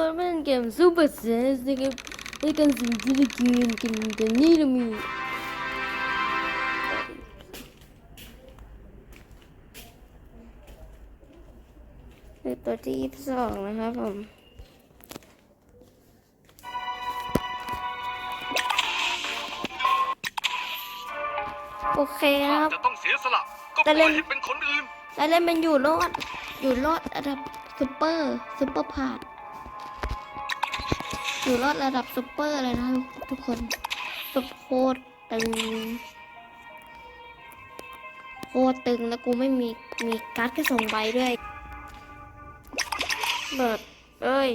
มันเป็นเกมซูเปอร์เซสนะครับในการสิ่งที่เราเกมกันแต่นี่เรามีในตัวที่ยี่สิบสองนะครับผมโอเคครับจะต้องเสียสละก็แต่ปเล่ล่อนยให้เป็นคนอื่นแล้วเล่นมันอยู่รอด อยู่รอดระดับซุปเปอร์ซุปเปอร์พา ดอยู่รอดระดับซุปเปอร์เลยนะทุกคนสุดโคตรตึง โคตรตึงแล้วกูไม่มีมีการ์ดแค่ส่งใบด้วยเบิดเอ้ย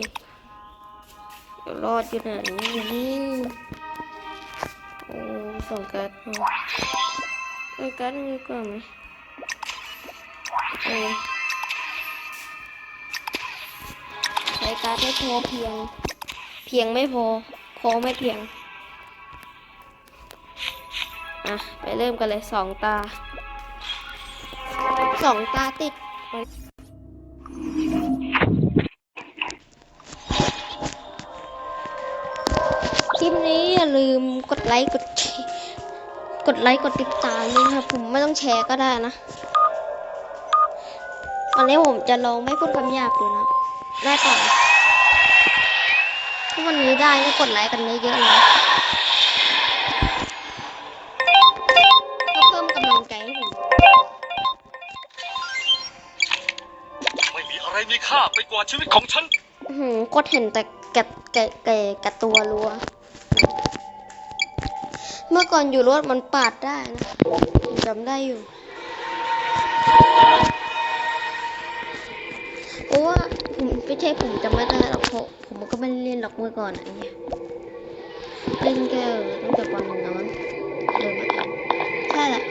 รอดอยู่ไหนอยู่นี่โอ้ส่งการ์ดมาเอาการ์ดมีดีกว่าไหมเออใช้การ์ดไม่พอเพียง เพียงไม่พอ พอไม่เพียง อะ ไปเริ่มกันเลยสองตา สองตาติดคลิปนี้อย่าลืมกดไลค์กดแชร์กดไลค์กดติดตามด้วยครับผมไม่ต้องแชร์ก็ได้นะวันนี้ผมจะลองไม่พูดคำหยาบดูนะ ได้เปล่า ถ้าวันนี้ได้ก็กดไลค์กันเยอะๆเลยก็เพิ่มกำลังใจให้ผมไม่มีอะไรมีค่าไปกว่าชีวิตของฉันอื้อหือกดเห็นแต่แกะแกะแกะแกะตัวรัว เมื่อก่อนอยู่รถมันปาดได้นะผมจำได้อยู่เพราะว่า ผมไม่ใช่ผมจำไม่ได้หรอกเพราะผมก็ไม่เล่นหรอกเมื่อก่อนอันเนี้ยเล่นแค่ตั้งแต่วันนอนเดินมาใช่แหละ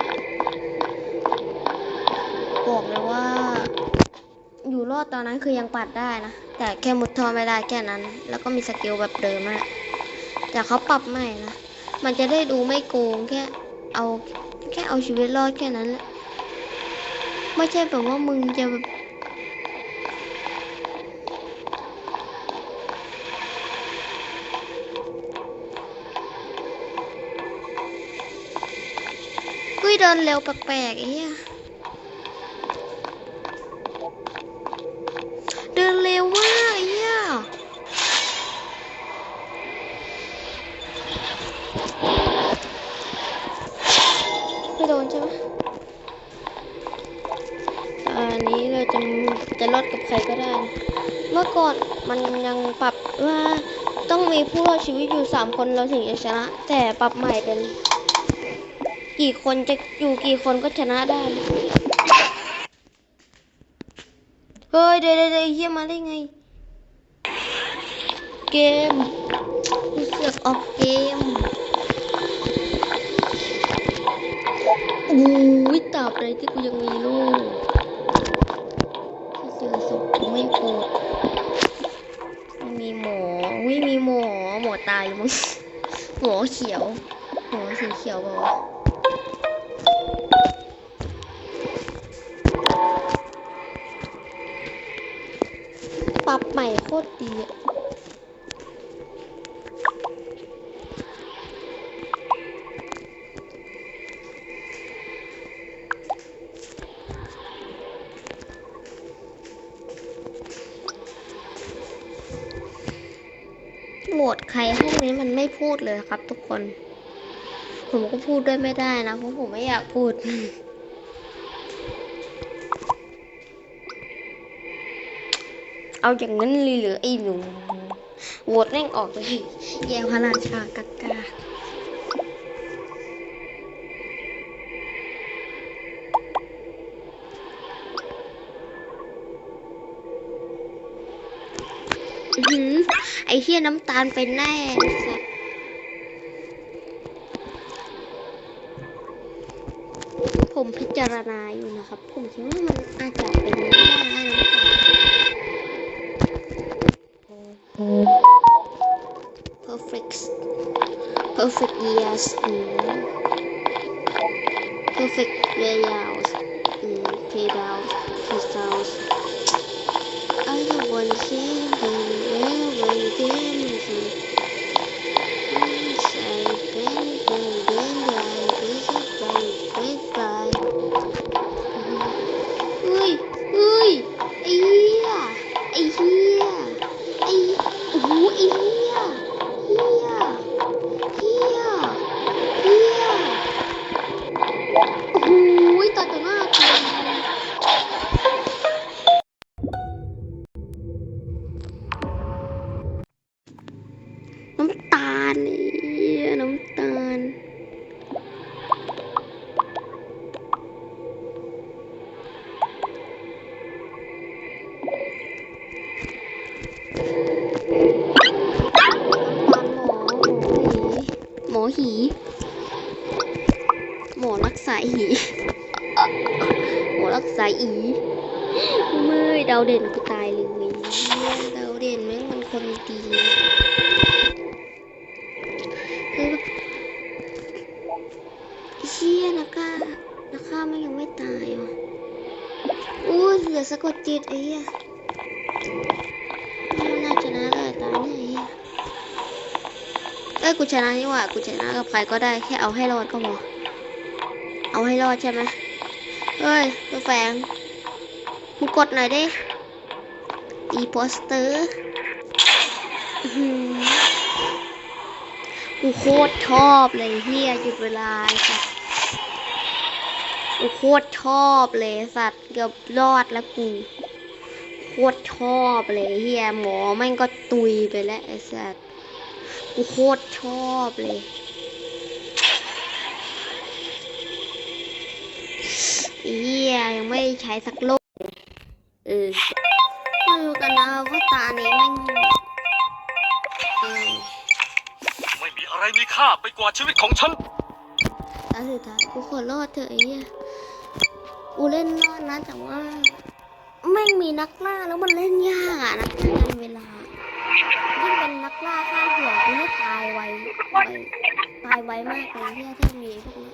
บอกเลยว่า อยู่รอดตอนนั้นคือยังปัดได้นะ แต่แค่มุดทอไม่ได้แค่นั้น แล้วก็มีสกิลแบบเดิมแหละแต่เขาปรับใหม่นะ มันจะได้ดูไม่โกงแค่เอาแค่เอาชีวิตรอดแค่นั้นแหละไม่ใช่แบบว่ามึงจะแบบ เฮ้ยเดินเร็วแปลกๆไอ้เหี้ยเดินเร็วมากไอ้เหี้ยไม่โดนใช่ไหมอันนี้เราจะจะรอดกับใครก็ได้ เมื่อก่อนมันยังปรับว่าต้องมีผู้รอดชีวิตอยู่สามคนเราถึงจะชนะ แต่ปรับใหม่เป็น กี่คนจะอยู่กี่คนก็ชนะได้ เฮ้ยเดี๋ยวเดี๋ยวเดี๋ยวเฮียมาได้ไง เกมกูเสือกออกเกมอุ้ยตาบใดที่กูยังมีลูกที่เจอศพกูไม่โกรธไม่มีหมอไม่มีหมอ หมอตายมั้งหมอเขียว หมอสีเขียวเปล่ ตรดีอะโหวตใครห้องนี้มันไม่พูดเลยครับทุกคน ผมก็พูดด้วยไม่ได้นะ เพราะผมไม่อยากพูด เอาอย่างนั้นเลยเหรือไอ้หนุ่มโหวตแม่งออกเลย แย่พระราชากากาอื้อหือไอ้เฮียน้ำตาลเป็นแน่สัผมพิจารณาอยู่นะครับ ผมคิดว่ามันอาจจะเป็นได้น้ำตาล Perfect. Perfect yes. Mm. Perfect layout. Mm. Playground. Crystals. I don't want to หีหมอรักษาหีหมอรักษาอีเมื่อยดาวเด่นกูตายเลยดาวเด่นแม่งมันคนดีเฮ้ยเชี่ยนะก้านะข้ามันยังไม่ตายว่ะอู้เหลือสะกดจิตไอ้เหี้ย อ้ยกูชนะนี่หว่ากูชนะกับใครก็ได้แค่เอาให้รอดก็พอเอาให้รอดใช่ไหมเฮ้ยตัวแฝงมึงกดหน่อยดิอีโปสเตอร์อื้อหือกูโคตรชอบเลยเฮียหยุดเวลาไอ้สัตว์กูโคตรชอบเลยสัตว์เกือบรอดแล้วกูโคตรชอบเลยเฮียหมอแม่งก็ตุยไปแล้วไอ้สัตว์ กูโคตรชอบเลยเฮียยังไม่ใช้สักลูกเออมาดูกันนะว่าตานี้แม่งเออไม่มีอะไรมีค่าไปกว่าชีวิตของฉันตาสุดท้ายกูขอรอดเถอะไอ้เหี้ยกูเล่นรอดนะแต่ว่าแม่งมีนักล่าแล้วมันเล่นยากอะนักล่าในเวลา ยิ่งเป็นนักล่าฆ่าหัวกูนี่ตายไวไวตายไวมากเลยเหี้ยถ้ามีพวกนี้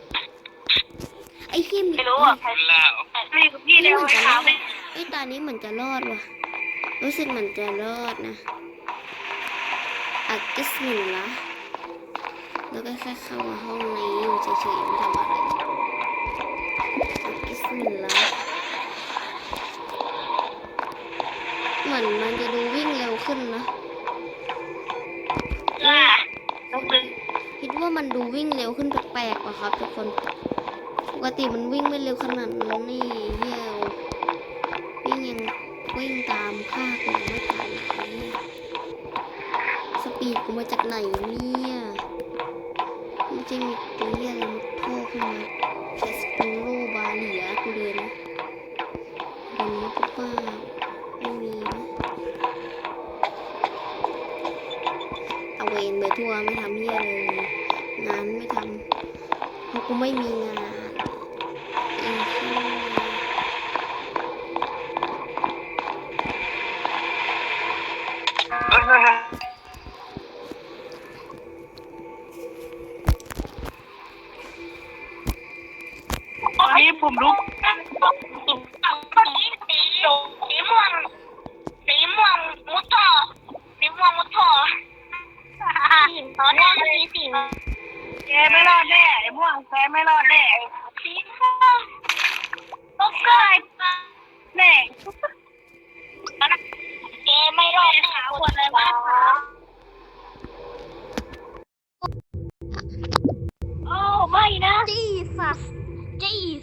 ไอ้เหี้ยมีไม่รู้อะใครแล้วไม่กับพี่นี่เลยเหมือนจะรเช้าอดไม่ไอ้ยตานี้เหมือนจะรอดว่ะ รู้สึกเหมือนจะรอดนะอัดกิสมินละแล้วก็แค่เข้ามาห้องนี้อยู่เฉยๆไม่ทำอะไรบิสมิลลาห์เหมือนมันจะดูวิ่งเร็วขึ้นนะ ว่ามันดูวิ่งเร็วขึ้นแปลกๆว่ะครับ ทุกคน ปกติมันวิ่งไม่เร็วขนาดนั้นนี่เฮียววิ่งยังวิ่งตามค่ากูยันไม่ทันเลยเนี่ยสปีดกูมาจากไหนเนี่ยไม่ใช่ ผมรู้สี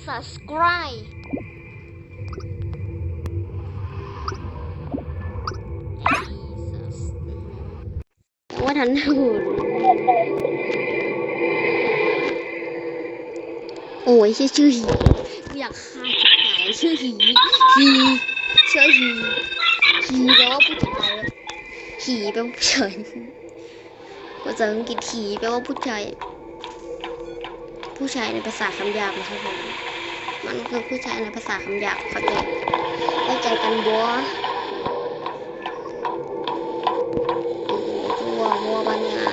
Jesus Christ Jesus แต่ว่าทันหูโอ้ยชื่อชื่อหีอยากฆ่าหายชื่อหีหีชื่อหีหีแปลว่าผู้ชายหีแปลว่าผู้ชายภาษาอังกฤษหีแปลว่าผู้ชายผู้ชายในภาษาคำหยาบนะครับผม มันคือผู้ชายในภาษาคำหยาบเข้าใจเข้าใจกันบัวตัวบัวบันงา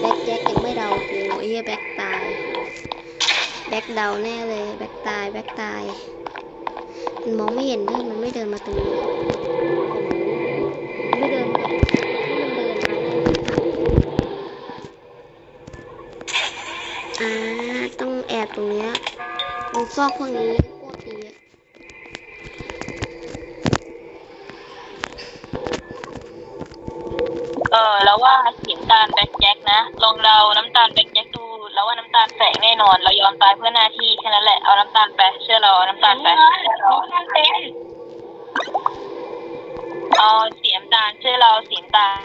แบ็คแจ็คยังไม่เดากูไอ้เหี้ยแบ็คตาย แบ็คเดาแน่เลย แบ็คตาย แบ็คตาย มันมองไม่เห็นด้วยมันไม่เดินมาตรงนี้ ซอกพวกนี้โคตรดีอะเออแล้วว่าสีน้ำตาลแบ็คแจ็คนะลองเราน้ำตาลแบ็คแจ็คดู แล้วว่าน้ำตาลแฝงแน่นอน เรายอมตายเพื่อหน้าที่แค่นั้นแหละเอาน้ำตาลไปเชื่อเราเอาน้ำตาลไปเอาสีน้ำตาลเชื่อเราสีน้ำตาล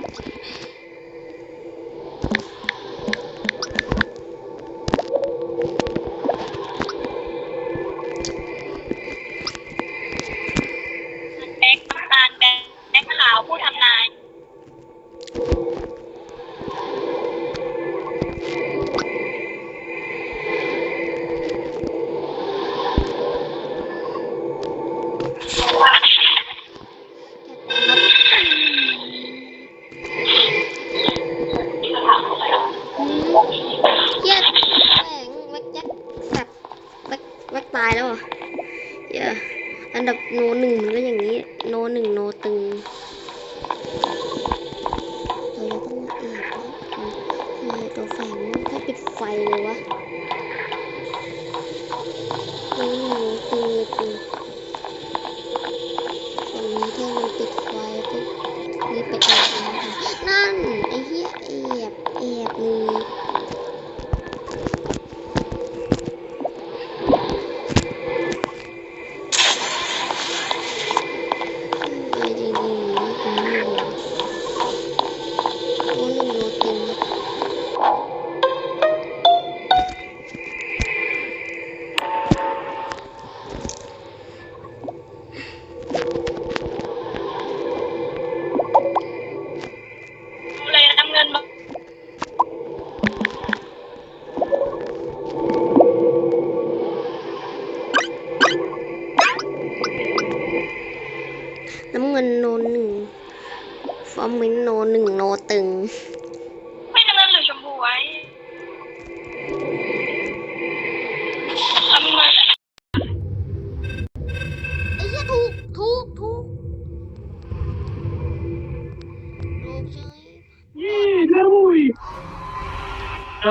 aqui, aqui.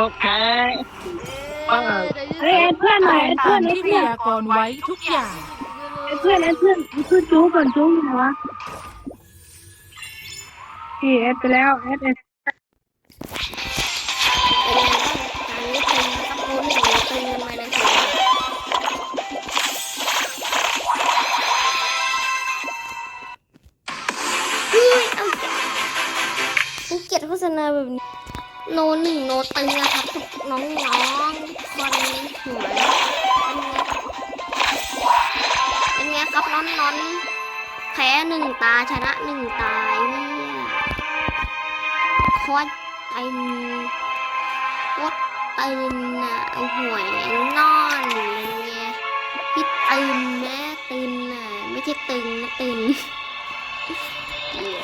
อเคเออเฮ้ยเพื่อนหน่อยเพื่ตาอนมที่พยากรณ์ไว้ทุกอย่าง เพื่อนเพื่อนเพื่อนจู๊ก่อนจู๊ไงวะพี่เอสไปแล้วเอสเอ ตรไอ้โคตรตึนอะเอาหวยนอนอะไรเงี้ยพี่ตึนนะตึนอะไม่ใช่ตึงนะตึนเหี้ย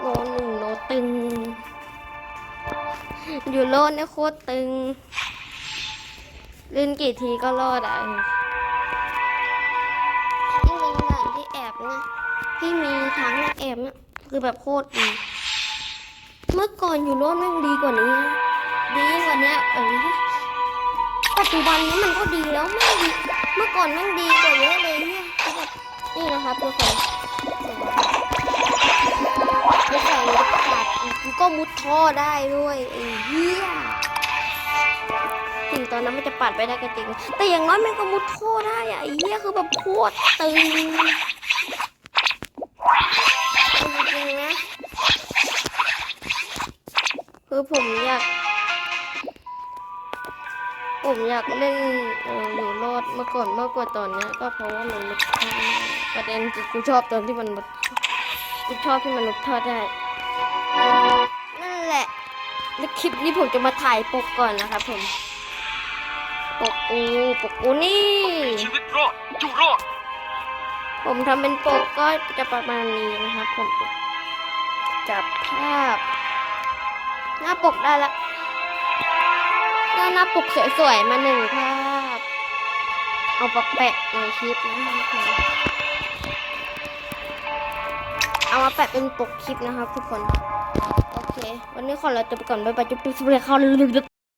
โนหนึ่งโนตึง อยู่โลดเนี่โคตรตึง เล่นกี่ทีก็รอดอะ ที่มีทางแอบเนี่ยคือแบบโคตรดีเมื่อก่อนอยู่โลดแม่งดีกว่านี้ ดีกว่านี้เออปัจจุบันนี้มันก็ดีแล้วแม่ดีเมื่อก่อนแม่งดีกว่าเยอะเลยเนี่ยนี่นะครับทุกคนเดี๋ยวไม่ใส่ขาดกูก็มุดท่อได้ด้วยไอ้เหี้ยถึงตอนนั้นมันจะปัดไปได้ก็จริงแต่อย่างน้อยมันก็มุดท่อได้อะไอ้เหี้ยคือแบบโคตรตึง จริงๆนะ คือผมอยาก ผมอยากเล่นอยู่รอดเมื่อก่อนมากกว่าตอนนี้ก็เพราะว่ามันมุดทอดประเด็นคือกูชอบตอนที่มันมุดกูชอบที่มันลุกทอดได้ นั่นแหละในคลิปนี้ผมจะมาถ่ายปกก่อนนะครับผม ปกกูปกกูนี่ชีวิตรอดอยู่รอด ผมทำเป็นปกก็จะประมาณนี้นะครับ ผมจับภาพ หน้าปกได้ละหน้หน้าปกสวยๆมาหนึ่งภาพ เอาปะแปะในคลิปนะครับผมเอามาแปะเป็นปกคลิปนะครับทุกคน โอเค วันนี้ขอลาจะไปก่อนบ๊ายบายจุ๊บจุ๊บเลยเข้า